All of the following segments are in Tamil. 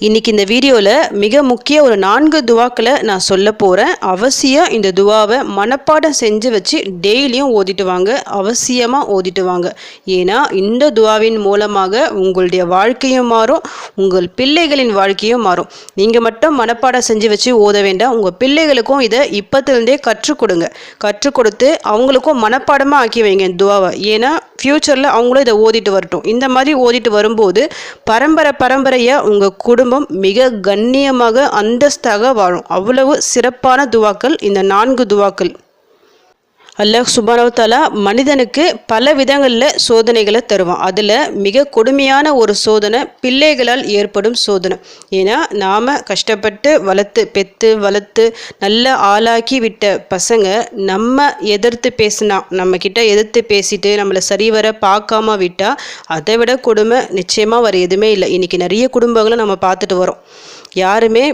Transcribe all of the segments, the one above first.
இன்னைக்கு இந்த வீடியோவில் மிக முக்கிய ஒரு நான்கு துவாக்களை நான் சொல்ல போகிறேன் அவசியம் இந்த துவாவை மனப்பாடம் செஞ்சு வச்சு டெய்லியும் ஓதிட்டு வாங்க. அவசியமாக ஓதிட்டு வாங்க. ஏன்னா இந்த துவாவின் மூலமாக உங்களுடைய வாழ்க்கையும் மாறும் உங்கள் பிள்ளைகளின் வாழ்க்கையும் மாறும். நீங்கள் மட்டும் மனப்பாடம் செஞ்சு வச்சு ஓத வேண்டாம். உங்கள் பிள்ளைகளுக்கும் இதை இப்போத்துலேருந்தே கற்றுக் கொடுங்க. கற்றுக் கொடுத்து அவங்களுக்கும் மனப்பாடமாக ஆக்கி வைங்க இந்த துவாவை. ஏன்னா ஃப்யூச்சரில் அவங்களும் இதை ஓதிட்டு வரட்டும். இந்த மாதிரி ஓதிட்டு வரும்போது பரம்பரை பரம்பரையாக உங்கள் குடும்பம் மிக கண்ணியமாக அந்தஸ்தாக வாழும். அவ்வளவு சிறப்பான துவாக்கள் இந்த நான்கு துவாக்கள். அல்லாஹ் சுபானவத்தாலா மனிதனுக்கு பல விதங்களில் சோதனைகளை தருவான். அதில் மிக கொடுமையான ஒரு சோதனை பிள்ளைகளால் ஏற்படும் சோதனை. ஏன்னா நாம் கஷ்டப்பட்டு வளர்த்து பெற்று வளர்த்து நல்ல ஆளாக்கி விட்ட பசங்க நம்ம எதிர்த்து பேசினா நம்மக்கிட்ட எதிர்த்து பேசிட்டு நம்மளை சரிவர பார்க்காம விட்டால் அதை விட கொடுமை நிச்சயமாக வர எதுவுமே இல்லை. இன்றைக்கி நிறைய குடும்பங்களை நம்ம பார்த்துட்டு வரோம் யாருமே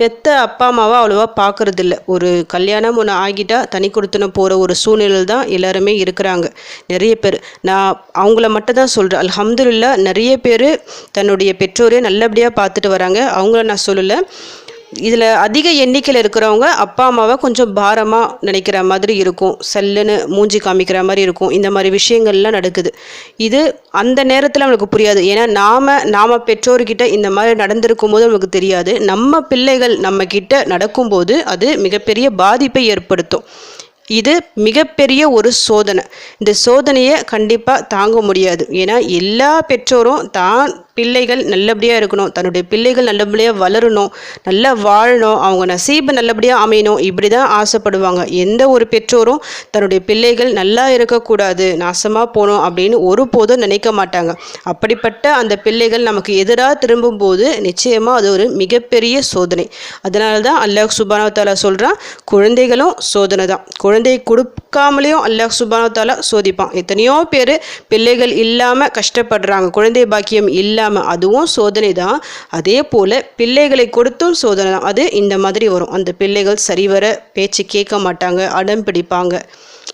பெத்த அப்பா அம்மாவை அவ்வளோவா பார்க்கறதில்ல ஒரு கல்யாணம் ஒன்று ஆகிட்டா தனி கொடுத்துன போகிற ஒரு சூழ்நிலை தான் எல்லாருமே இருக்கிறாங்க. நிறைய பேர். நான் அவங்கள மட்டும் தான் சொல்கிறேன் அலமதுல்லா நிறைய பேர் தன்னுடைய பெற்றோரே நல்லபடியாக பார்த்துட்டு வராங்க. அவங்கள நான் சொல்லலை. இதில் அதிக எண்ணிக்கையில் இருக்கிறவங்க அப்பா அம்மாவை கொஞ்சம் பாரமாக நினைக்கிற மாதிரி இருக்கும். சல்லுன்னு மூஞ்சி காமிக்கிற மாதிரி இருக்கும். இந்த மாதிரி விஷயங்கள்லாம் நடக்குது. இது அந்த நேரத்தில் நம்மளுக்கு புரியாது. ஏன்னா நாம் நாம் பெற்றோர்கிட்ட இந்த மாதிரி நடந்திருக்கும் போது நமக்கு தெரியாது. நம்ம பிள்ளைகள் நம்ம நடக்கும்போது அது மிகப்பெரிய பாதிப்பை ஏற்படுத்தும். இது மிகப்பெரிய ஒரு சோதனை. இந்த சோதனையை கண்டிப்பாக தாங்க முடியாது. ஏன்னா எல்லா பெற்றோரும் தான் பிள்ளைகள் நல்லபடியாக இருக்கணும். தன்னுடைய பிள்ளைகள் நல்லபடியாக வளரணும். நல்லா வாழணும். அவங்க நசீபு நல்லபடியாக அமையணும். இப்படி தான் ஆசைப்படுவாங்க. எந்த ஒரு பெற்றோரும் தன்னுடைய பிள்ளைகள் நல்லா இருக்கக்கூடாது நாசமாக போகணும் அப்படின்னு ஒருபோதும் நினைக்க மாட்டாங்க. அப்படிப்பட்ட அந்த பிள்ளைகள் நமக்கு எதிராக திரும்பும்போது நிச்சயமாக அது ஒரு மிகப்பெரிய சோதனை. அதனால தான் அல்லாஹ் சுபானவ தாலா சொல்கிறான் குழந்தைகளும் சோதனை தான் குழந்தை கொடுக்காமலேயும் அல்லாஹ் சுபானவ சோதிப்பான். எத்தனையோ பேர் பிள்ளைகள் இல்லாமல் கஷ்டப்படுறாங்க. குழந்தை பாக்கியம் இல்லாமல் அதுவும் சோதனை தான். அதே போல் பிள்ளைகளை கொடுத்தும் சோதனை தான். அது இந்த மாதிரி வரும். அந்த பிள்ளைகள் சரிவர பேச்சு கேட்க மாட்டாங்க அடம் பிடிப்பாங்க.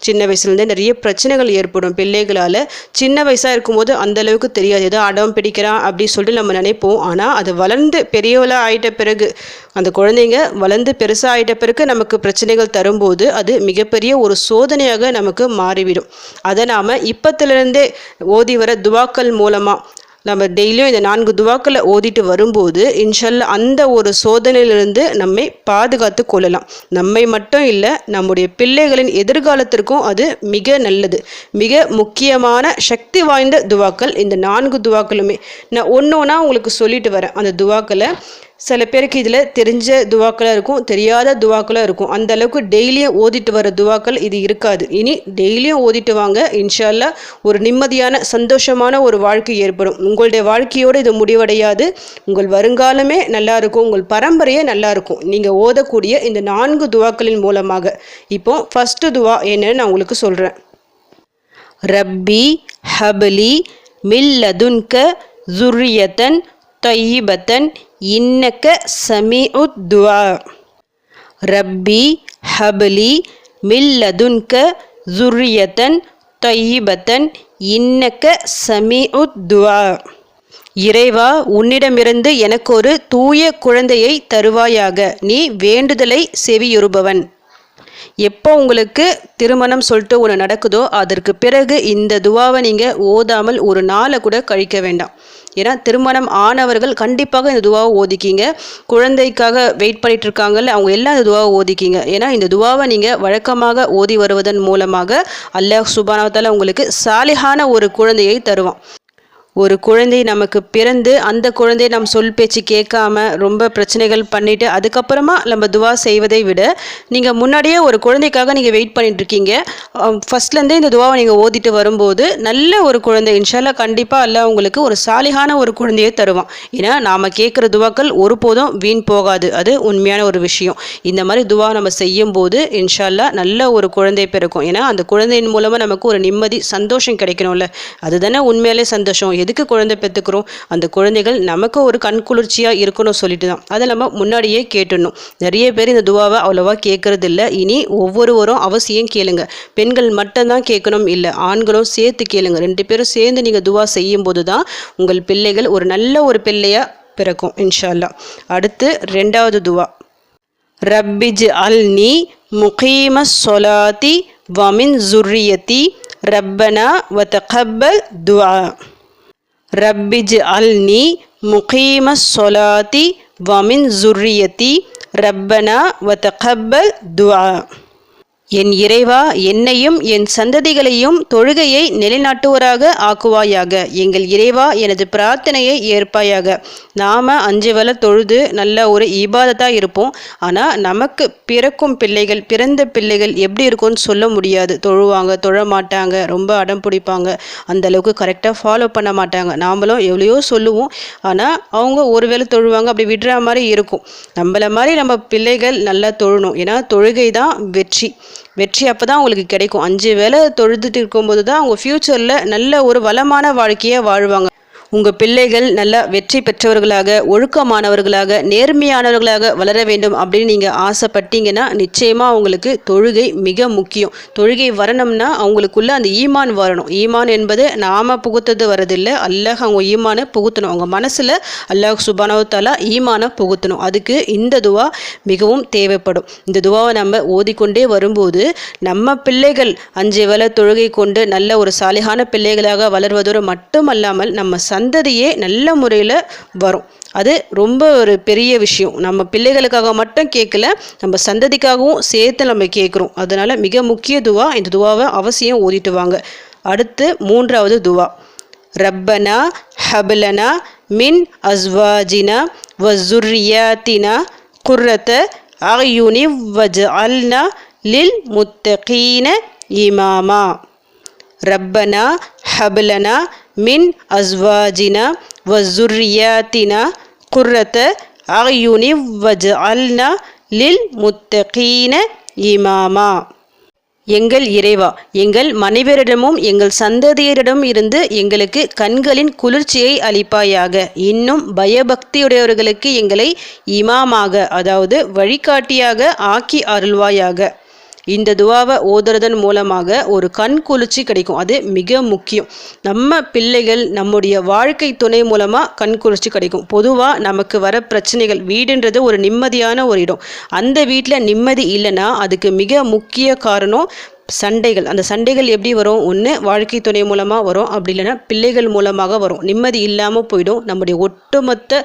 சின்ன வயசுலேருந்தே நிறைய பிரச்சனைகள் ஏற்படும் பிள்ளைகளால். சின்ன வயசாக இருக்கும்போது அந்த அளவுக்கு தெரியாது. ஏதோ அடம் பிடிக்கிறான் அப்படி சொல்லிட்டு நம்ம நினைப்போம். ஆனால் அது வளர்ந்து பெரியவளாக ஆயிட்ட பிறகு அந்த குழந்தைங்க வளர்ந்து பெருசாக ஆயிட்ட பிறகு நமக்கு பிரச்சனைகள் தரும்போது அது மிகப்பெரிய ஒரு சோதனையாக நமக்கு மாறிவிடும். அதை நாம் இப்பத்திலிருந்தே ஓதி வர துவாக்கள் மூலமாக நம்ம டெய்லியும் இந்த நான்கு துவாக்களை ஓதிட்டு வரும்போது இன்ஷல்ல அந்த ஒரு சோதனையிலிருந்து நம்மை பாதுகாத்து கொள்ளலாம். நம்மை மட்டும் இல்லை நம்முடைய பிள்ளைகளின் எதிர்காலத்திற்கும் அது மிக நல்லது. மிக முக்கியமான சக்தி வாய்ந்த துவாக்கள் இந்த நான்கு துவாக்களுமே. நான் ஒன்று ஒன்றா உங்களுக்கு சொல்லிட்டு வரேன். அந்த துவாக்களை சில பேருக்கு இதில் தெரிஞ்ச துவாக்களாக இருக்கும் தெரியாத துவாக்களாக இருக்கும். அந்த அளவுக்கு டெய்லியும் ஓதிட்டு வர துவாக்கள் இது இருக்காது. இனி டெய்லியும் ஓதிட்டு வாங்க. இன்ஷால்லா ஒரு நிம்மதியான சந்தோஷமான ஒரு வாழ்க்கை ஏற்படும். உங்களுடைய வாழ்க்கையோடு இது முடிவடையாது. உங்கள் வருங்காலமே நல்லா இருக்கும். உங்கள் பரம்பரையே நல்லா இருக்கும். நீங்கள் ஓதக்கூடிய இந்த நான்கு துவாக்களின் மூலமாக. இப்போ ஃபஸ்ட்டு துவா என்னன்னு நான் உங்களுக்கு சொல்கிறேன் ரப்பி ஹபலி மில்லதுன்க ஜுர்ரியத்தன் தொய்யிபத்தன் இன்னக்க ربي துவா ரப்பி ஹபலி மில்லதுன்க ذرية طيبة இன்னக்க சமீஉத் துவா இறைவா உன்னிடமிருந்து எனக்கு ஒரு தூய குழந்தையை தருவாயாக. நீ வேண்டுதலை செவியுறுபவன். எப்போ உங்களுக்கு திருமணம் சொல்லிட்டு ஒன்று நடக்குதோ அதற்கு பிறகு இந்த துவாவை நீங்கள் ஓதாமல் ஒரு நாளை கூட கழிக்க வேண்டாம். ஏன்னா திருமணம் ஆனவர்கள் கண்டிப்பாக இந்த துவாவை ஓதிக்கிங்க. குழந்தைக்காக வெயிட் பண்ணிட்டு இருக்காங்கல்ல அவங்க எல்லாம் இந்த துவாவை ஓதிக்கிங்க. ஏன்னா இந்த துவாவை நீங்கள் வழக்கமாக ஓதி வருவதன் மூலமாக அல்லாஹ் சுபானாவத்தால் உங்களுக்கு சாலிஹான ஒரு குழந்தையை தருவான். ஒரு குழந்தை நமக்கு பிறந்து அந்த குழந்தை நம் சொல் பேச்சு கேட்காம ரொம்ப பிரச்சனைகள் பண்ணிவிட்டு அதுக்கப்புறமா நம்ம துவா செய்வதை விட நீங்கள் முன்னாடியே ஒரு குழந்தைக்காக நீங்கள் வெயிட் பண்ணிகிட்ருக்கீங்க இருக்கீங்க. ஃபஸ்ட்லேருந்தே இந்த துவாவை நீங்கள் ஓதிட்டு வரும்போது நல்ல ஒரு குழந்தை இன்ஷால்லா கண்டிப்பாக அல்ல உங்களுக்கு ஒரு சாலிகான ஒரு குழந்தையை தருவான். ஏன்னா நாம் கேட்குற துவாக்கள் ஒருபோதும் வீண் போகாது. அது உண்மையான ஒரு விஷயம். இந்த மாதிரி துவா நம்ம செய்யும் போது இன்ஷால்லா நல்ல ஒரு குழந்தை பிறக்கும். ஏன்னா அந்த குழந்தையின் மூலமாக நமக்கு ஒரு நிம்மதி சந்தோஷம் கிடைக்கணும்ல. அதுதானே உண்மையாலே சந்தோஷம். எதுக்கு குழந்தை பெற்றுக்கிறோம் அந்த குழந்தைகள் நமக்கு ஒரு கண் குளிர்ச்சியாக இருக்கணும் சொல்லிட்டு தான். அதை நம்ம முன்னாடியே கேட்டுடணும். நிறைய பேர் இந்த துவாவை அவ்வளோவா கேட்கறதில்ல இனி ஒவ்வொருவரும் அவசியம் கேளுங்க. பெண்கள் மட்டும்தான் கேட்கணும் இல்லை ஆண்களும் சேர்த்து கேளுங்க. ரெண்டு பேரும் சேர்ந்து நீங்கள் துவா செய்யும் போது தான் உங்கள் பிள்ளைகள் ஒரு நல்ல ஒரு பிள்ளையாக பிறக்கும் இன்ஷால்லா அடுத்து ரெண்டாவது துவா. ரப்பிஜ் அல் நீ முகீம சொலாத்தி வமின் ஜுர்ரியத்தி ரப்பனா வத்தகப்பல் துவா. ரப்பிஜ் அல் நீ முகீம சொலாத்தி வமின் ஜுர்ரியத்தி ரப்பனா வத்தகப்பல் துவா. என் இறைவா என்னையும் என் சந்ததிகளையும் தொழுகையை நிலைநாட்டுவராக ஆக்குவாயாக. எங்கள் இறைவா எனது பிரார்த்தனையை ஏற்பாயாக. நாம் அஞ்சு வேலை தொழுது நல்ல ஒரு இபாதத்தாக இருப்போம். ஆனால் நமக்கு பிறக்கும் பிள்ளைகள் பிறந்த பிள்ளைகள் எப்படி இருக்கும்னு சொல்ல முடியாது. தொழுவாங்க தொழ மாட்டாங்க ரொம்ப அடம் பிடிப்பாங்க. அந்த அளவுக்கு கரெக்டாக ஃபாலோ பண்ண மாட்டாங்க. நாமளும் எவ்வளையோ சொல்லுவோம். ஆனால் அவங்க ஒரு வேளை தொழுவாங்க அப்படி விடுற மாதிரி இருக்கும். நம்மள மாதிரி நம்ம பிள்ளைகள் நல்லா தொழணும். ஏன்னா தொழுகை தான் வெற்றி. வெற்றி அப்போ தான் உங்களுக்கு கிடைக்கும். அஞ்சு வேலை தொழுதுட்டு இருக்கும்போது தான் அவங்க ஃப்யூச்சரில் நல்ல ஒரு வளமான வாழ்க்கையை வாழ்வாங்க. உங்கள் பிள்ளைகள் நல்லா வெற்றி பெற்றவர்களாக ஒழுக்கமானவர்களாக நேர்மையானவர்களாக வளர வேண்டும் அப்படின்னு நீங்கள் ஆசைப்பட்டீங்கன்னா நிச்சயமாக அவங்களுக்கு தொழுகை மிக முக்கியம். தொழுகை வரணும்னா அவங்களுக்குள்ள அந்த ஈமான் வரணும். ஈமான் என்பது நாம் புகுத்தது வரதில்லை அல்லாஹ் அவங்க ஈமானை புகுத்தணும். அவங்க மனசில் அல்லாஹ் சுபானவத்தாலா ஈமானை புகுத்தணும். அதுக்கு இந்த துவா மிகவும் தேவைப்படும். இந்த துவாவை நம்ம ஓதிக்கொண்டே வரும்போது நம்ம பிள்ளைகள் அஞ்சு வேலை தொழுகை கொண்டு நல்ல ஒரு சாலிகான பிள்ளைகளாக வளர்வதோடு மட்டுமல்லாமல் நம்ம சந்ததியே நல்ல முறையில் வரும். அது ரொம்ப ஒரு பெரிய விஷயம். நம்ம பிள்ளைகளுக்காக மட்டும் கேட்கல நம்ம சந்ததிக்காகவும் சேர்த்து நம்ம கேட்குறோம் அதனால் மிக முக்கிய துவா இந்த துவாவை அவசியம் ஓதிட்டு வாங்க. அடுத்து மூன்றாவது துவா. ரப்பனா ஹபலனா மின் அஸ்வாஜினா வசுர்யாத்தினா குர்ரத்த ஆயுனி வஜ் அல்னா லில் முத்தகீன இமாமா. ரப்பனா ஹபலனா மின் அஸ்வாஜினா வசுர்யாத்தினா குர்ரத்த அயுனி வஜ் அல்னா லில் முத்தகீன இமாமா. எங்கள் இறைவா எங்கள் மனைவரிடமும் எங்கள் சந்ததியரிடம் இருந்து எங்களுக்கு கண்களின் குளிர்ச்சியை அளிப்பாயாக. இன்னும் பயபக்தியுடையவர்களுக்கு எங்களை இமாமாக அதாவது வழிகாட்டியாக ஆக்கி அருள்வாயாக. இந்த துவாவை ஓதுறதன் மூலமாக ஒரு கண் குளிர்ச்சி கிடைக்கும். அது மிக முக்கியம். நம்ம பிள்ளைகள் நம்முடைய வாழ்க்கை துணை மூலமாக கண் குளிர்ச்சி கிடைக்கும். பொதுவாக நமக்கு வர பிரச்சனைகள் வீடுன்றது ஒரு நிம்மதியான ஒரு இடம். அந்த வீட்டில் நிம்மதி இல்லைன்னா அதுக்கு மிக முக்கிய காரணம் சண்டைகள். அந்த சண்டைகள் எப்படி வரும்? ஒன்று வாழ்க்கை துணை மூலமாக வரும். அப்படி இல்லைன்னா பிள்ளைகள் மூலமாக வரும். நிம்மதி இல்லாமல் போயிடும். நம்முடைய ஒட்டுமொத்த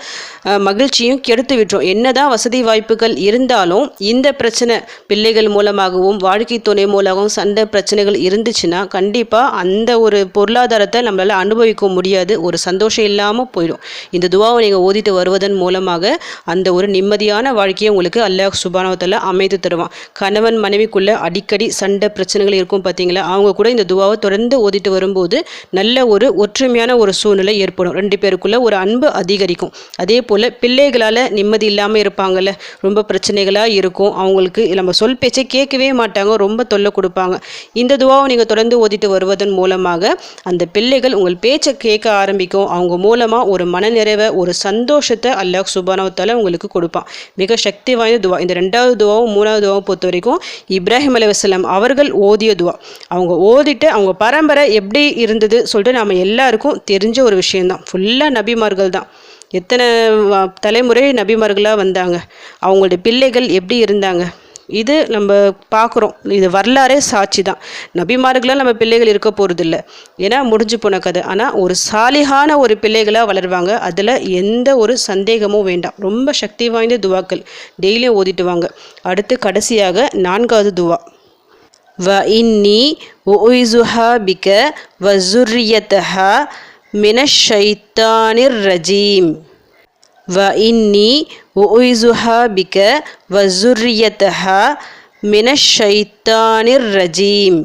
மகிழ்ச்சியும் கெடுத்து விட்டுரும். என்னதான் வசதி வாய்ப்புகள் இருந்தாலும் இந்த பிரச்சனை பிள்ளைகள் மூலமாகவும் வாழ்க்கை துணை மூலமாகவும் சண்டை பிரச்சனைகள் இருந்துச்சுன்னா கண்டிப்பாக அந்த ஒரு பொருளாதாரத்தை நம்மளால் அனுபவிக்க முடியாது. ஒரு சந்தோஷம் இல்லாமல் போயிடும். இந்த துவாவை நீங்கள் ஓதிட்டு வருவதன் மூலமாக அந்த ஒரு நிம்மதியான வாழ்க்கையை உங்களுக்கு அல்லாஹ் சுபானவத்தில் அமைத்து தருவான். கணவன் மனைவிக்குள்ளே அடிக்கடி சண்டை பிரச்சனை பிரச்சனைகள் இருக்கும் பார்த்தீங்களா அவங்க கூட இந்த துவாவை தொடர்ந்து ஓதிட்டு வரும்போது நல்ல ஒரு ஒற்றுமையான ஒரு சூழ்நிலை ஏற்படும். ரெண்டு பேருக்குள்ள ஒரு அன்பு அதிகரிக்கும். அதே போல் பிள்ளைகளால் நிம்மதி இல்லாமல் இருப்பாங்கல்ல? ரொம்ப பிரச்சனைகளாக இருக்கும். அவங்களுக்கு நம்ம சொல் பேச்சை கேட்கவே மாட்டாங்க. ரொம்ப தொல்லை கொடுப்பாங்க. இந்த துவாவை நீங்கள் தொடர்ந்து ஓதிட்டு வருவதன் மூலமாக அந்த பிள்ளைகள் உங்கள் பேச்சை கேட்க ஆரம்பிக்கும். அவங்க மூலமாக ஒரு மனநிறைவை ஒரு சந்தோஷத்தை அல்லாஹ் சுபானவத்தால் உங்களுக்கு கொடுப்பான். மிக சக்தி வாய்ந்த துவா. இந்த ரெண்டாவது துவாவும் மூணாவது துவாவும் பொறுத்த வரைக்கும் இப்ராஹிம் அலைவசலம் அவர்கள் ஓதிய துவா. அவங்க ஓதிட்டு அவங்க பரம்பரை எப்படி இருந்தது சொல்லிட்டு நம்ம எல்லாருக்கும் தெரிஞ்ச ஒரு விஷயந்தான் ஃபுல்லாக நபிமார்கள் தான் எத்தனை தலைமுறை நபிமார்களாக வந்தாங்க. அவங்களுடைய பிள்ளைகள் எப்படி இருந்தாங்க. இது நம்ம பார்க்குறோம். இது வரலாறே சாட்சி தான் நபிமார்களாக நம்ம பிள்ளைகள் இருக்க போகிறதில்ல ஏன்னா முடிஞ்சு போன கதை. ஆனால் ஒரு சாலிகான ஒரு பிள்ளைகளாக வளருவாங்க. அதில் எந்த ஒரு சந்தேகமும் வேண்டாம். ரொம்ப சக்தி வாய்ந்த துவாக்கள். டெய்லியும் ஓதிட்டு வாங்க. அடுத்து கடைசியாக நான்காவது துவா. வ இன்னி உய்சுஹா பிக வ மினஷைத்தானிர் ரஜீம் வ இன்னி உய்சுஹா பிக வ மினஷைத்தானிர் ரஜீம்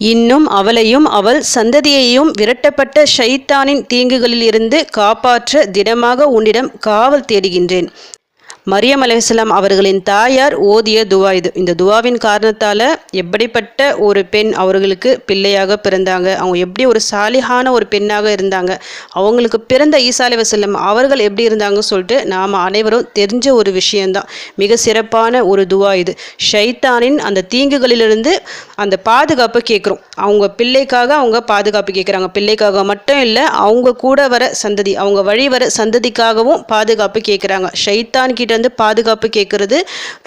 இன்னும் அவளையும் அவள் சந்ததியையும் விரட்டப்பட்ட ஷைத்தானின் தீங்குகளிலிருந்து காப்பாற்ற திடமாக உன்னிடம் காவல் தேடுகின்றேன். மரியம் அலையாம் அவர்களின் தாயார் ஓதிய துவா இது. இந்த துவாவின் காரணத்தால் எப்படிப்பட்ட ஒரு பெண் அவர்களுக்கு பிள்ளையாக பிறந்தாங்க அவங்க எப்படி ஒரு சாலிகான ஒரு பெண்ணாக இருந்தாங்க அவங்களுக்கு பிறந்த ஈசா அலைவசல்லம் அவர்கள் எப்படி இருந்தாங்கன்னு சொல்லிட்டு நாம் அனைவரும் தெரிஞ்ச ஒரு விஷயந்தான் மிக சிறப்பான ஒரு துவா இது. ஷைத்தானின் அந்த தீங்குகளிலிருந்து அந்த பாதுகாப்பை கேட்குறோம். அவங்க பிள்ளைக்காக அவங்க பாதுகாப்பு கேட்குறாங்க. பிள்ளைக்காக மட்டும் இல்லை அவங்க கூட வர சந்ததி அவங்க வழி வர சந்ததிக்காகவும் பாதுகாப்பு கேட்குறாங்க. ஷைத்தான் கிட்ட வந்து பாதுகாப்பு கேட்குறது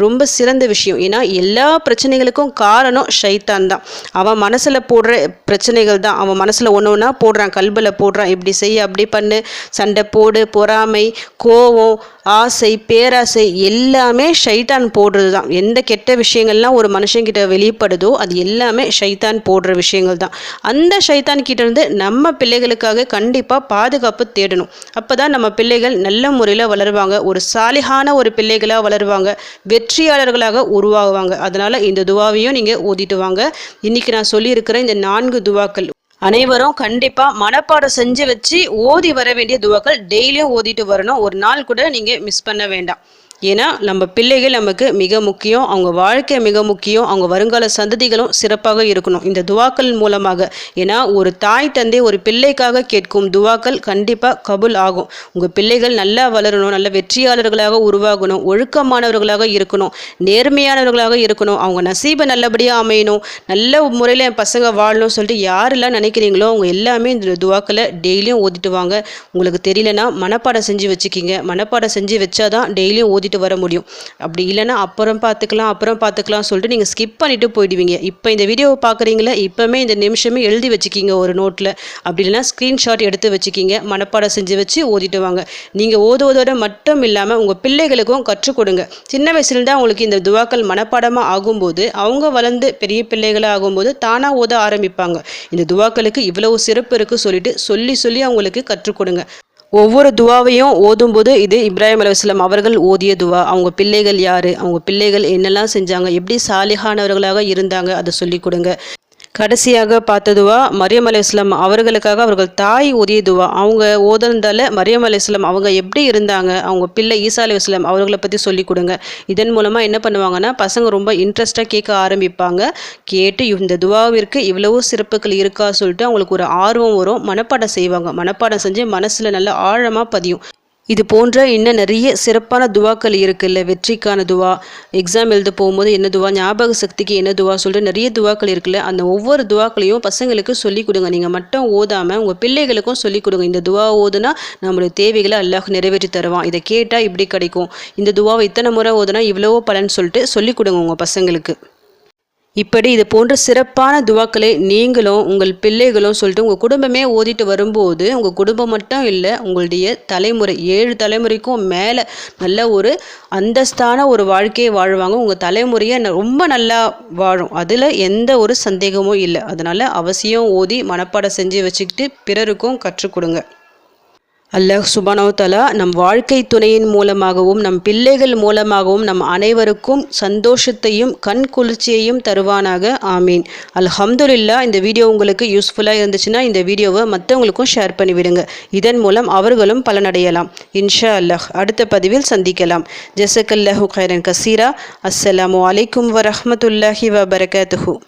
ரொம்ப சிறந்த விஷயம். ஏன்னா எல்லா பிரச்சனைகளுக்கும் காரணம் ஷைத்தான் தான். அவன் மனசில் போடுற பிரச்சனைகள் தான். அவன் மனசில் ஒன்று ஒன்றா போடுறான். கல்பில் போடுறான். இப்படி செய்ய அப்படி பண்ணு. சண்டை போடு பொறாமை கோவம் ஆசை பேராசை எல்லாமே ஷைத்தான் போடுறது தான். எந்த கெட்ட விஷயங்கள்லாம் ஒரு மனுஷங்கிட்ட வெளிப்படுதோ அது எல்லாமே ஷைத்தான் போடுற விஷயங்கள் தான். அந்த ஷைத்தான் கிட்ட இருந்து நம்ம பிள்ளைகளுக்காக கண்டிப்பாக பாதுகாப்பு தேடணும். அப்போ தான் நம்ம பிள்ளைகள் நல்ல முறையில் வளருவாங்க. ஒரு சாலிகான ஒரு பிள்ளைகளாக வளருவாங்க. வெற்றியாளர்களாக உருவாகுவாங்க. அதனால் இந்த துவாவையும் நீங்கள் ஓதிட்டு வாங்க. இன்றைக்கி நான் சொல்லியிருக்கிற இந்த நான்கு துவாக்கள் அனைவரும் கண்டிப்பாக மனப்பாடம் செஞ்சு வச்சு ஓதி வர வேண்டிய துவாக்கள் டெய்லியும் ஓதிட்டு வரணும். ஒரு நாள் கூட நீங்கள் மிஸ் பண்ண வேண்டாம். ஏன்னா நம்ம பிள்ளைகள் நமக்கு மிக முக்கியம் அவங்க வாழ்க்கை மிக முக்கியம் அவங்க வருங்கால சந்ததிகளும் சிறப்பாக இருக்கணும். இந்த துவாக்கள் மூலமாக. ஏன்னா ஒரு தாய் தந்தை ஒரு பிள்ளைக்காக கேட்கும் துவாக்கள் கண்டிப்பாக கபுல் ஆகும். உங்கள் பிள்ளைகள் நல்லா வளரணும் நல்ல வெற்றியாளர்களாக உருவாகணும் ஒழுக்கமானவர்களாக இருக்கணும் நேர்மையானவர்களாக இருக்கணும் அவங்க நசீபை நல்லபடியாக அமையணும் நல்ல முறையில் என் பசங்க வாழணும் சொல்லிட்டு யாரெல்லாம் நினைக்கிறீங்களோ அவங்க எல்லாமே இந்த துவாக்களை டெய்லியும் ஓதிட்டு வாங்க. உங்களுக்கு தெரியலனா மனப்பாடம் செஞ்சு வச்சுக்கிங்க. மனப்பாடம் செஞ்சு வச்சாதான் டெய்லியும் ஓதி ஓதிட்டு வர முடியும். அப்படி இல்லைன்னா அப்புறம் பார்த்துக்கலாம் அப்புறம் பார்த்துக்கலாம் சொல்லிட்டு நீங்கள் ஸ்கிப் பண்ணிவிட்டு போயிடுவீங்க. இப்போ இந்த வீடியோவை பார்க்குறீங்களே இப்போமே இந்த நிமிஷமே எழுதி வச்சுக்கிங்க ஒரு நோட்டில் அப்படி இல்லைனா ஸ்க்ரீன்ஷாட் எடுத்து வச்சுக்கிங்க மனப்பாடம் செஞ்சு வச்சு ஓதிட்டு வாங்க. நீங்கள் ஓதுவதோட மட்டும் இல்லாமல் உங்கள் பிள்ளைகளுக்கும் கற்றுக் கொடுங்க. சின்ன வயசுலேருந்து அவங்களுக்கு இந்த துவாக்கள் மனப்பாடமாக ஆகும்போது அவங்க வளர்ந்து பெரிய பிள்ளைகளாக ஆகும்போது தானாக ஓத ஆரம்பிப்பாங்க. இந்த துவாக்களுக்கு இவ்வளவு சிறப்பு இருக்குது சொல்லிட்டு சொல்லி சொல்லி அவங்களுக்கு கற்றுக் கொடுங்க. ஒவ்வொரு துவாவையும் ஓதும்போது இது இப்ராஹிம் அலுவலாம் அவர்கள் ஓதிய துவா. அவங்க பிள்ளைகள் யார்? அவங்க பிள்ளைகள் என்னெல்லாம் செஞ்சாங்க? எப்படி சாலிகானவர்களாக இருந்தாங்க? அதை சொல்லிக் கொடுங்க. கடைசியாக பார்த்ததுவா மரியம் அலி இஸ்லாம் அவர்களுக்காக அவர்கள் தாய் உதயதுவா அவங்க ஓதந்தால மரியம் அலி இஸ்லாம் அவங்க எப்படி இருந்தாங்க? அவங்க பிள்ளை ஈசா அலி இஸ்லாம் அவர்களை பற்றி சொல்லி கொடுங்க. இதன் மூலமாக என்ன பண்ணுவாங்கன்னா பசங்க ரொம்ப இன்ட்ரெஸ்ட்டாக கேட்க ஆரம்பிப்பாங்க. கேட்டு இந்த துவாவிற்கு இவ்வளவோ சிறப்புகள் இருக்கா சொல்லிட்டு அவங்களுக்கு ஒரு ஆர்வம் வரும். மனப்பாடம் செய்வாங்க. மனப்பாடம் செஞ்சு மனசில் நல்லா ஆழமாக பதியும். இது போன்ற இன்னும் நிறைய சிறப்பான துவாக்கள் இருக்குல்ல வெற்றிக்கான துவா. எக்ஸாம் எழுத போகும்போது என்ன துவா? ஞாபக சக்திக்கு என்ன துவா சொல்லிட்டு நிறைய துவாக்கள் இருக்குல்ல அந்த ஒவ்வொரு துவாக்களையும் பசங்களுக்கு சொல்லிக் கொடுங்க. நீங்கள் மட்டும் ஓதாமல் உங்கள் பிள்ளைகளுக்கும் சொல்லிக் கொடுங்க. இந்த துவா ஓதுனா நம்மளுடைய தேவைகளை அல்லாஹ் நிறைவேற்றி தருவான். இதை கேட்டால் இப்படி கிடைக்கும். இந்த துவாவை இத்தனை முறை ஓதுனா இவ்வளவோ பலன் சொல்லிட்டு சொல்லிக் கொடுங்க உங்கள் பசங்களுக்கு. இப்படி இது போன்ற சிறப்பான துவாக்களை நீங்களும் உங்கள் பிள்ளைகளும் சொல்லிட்டு உங்கள் குடும்பமே ஓதிட்டு வரும்போது உங்கள் குடும்பம் மட்டும் இல்லை உங்களுடைய தலைமுறை ஏழு தலைமுறைக்கும் மேலே நல்ல ஒரு அந்தஸ்தான ஒரு வாழ்க்கையை வாழ்வாங்க. உங்கள் தலைமுறையை ரொம்ப நல்லா வாழும். அதில் எந்த ஒரு சந்தேகமும் இல்லை. அதனால் அவசியம் ஓதி மனப்பாடம் செஞ்சு வச்சுக்கிட்டு பிறருக்கும் கற்றுக் கொடுங்க. அல்லாஹ் சுபானவத்தலா நம் வாழ்க்கை துணையின் மூலமாகவும் நம் பிள்ளைகள் மூலமாகவும் நம் அனைவருக்கும் சந்தோஷத்தையும் கண் குளிர்ச்சியையும் தருவானாக. ஆமீன். அல்ஹம்துல்லா இந்த வீடியோ உங்களுக்கு யூஸ்ஃபுல்லாக இருந்துச்சுன்னா இந்த வீடியோவை மற்றவங்களுக்கும் ஷேர் பண்ணிவிடுங்க. இதன் மூலம் அவர்களும் பலனடையலாம். இன்ஷா அல்லாஹ் அடுத்த பதிவில் சந்திக்கலாம். ஜசக்கல்லாஹு கைரன் கசீரா. அஸ்ஸலாமு அலைக்கும் வரஹமத்துல்லாஹி வபரகாத்துஹூ.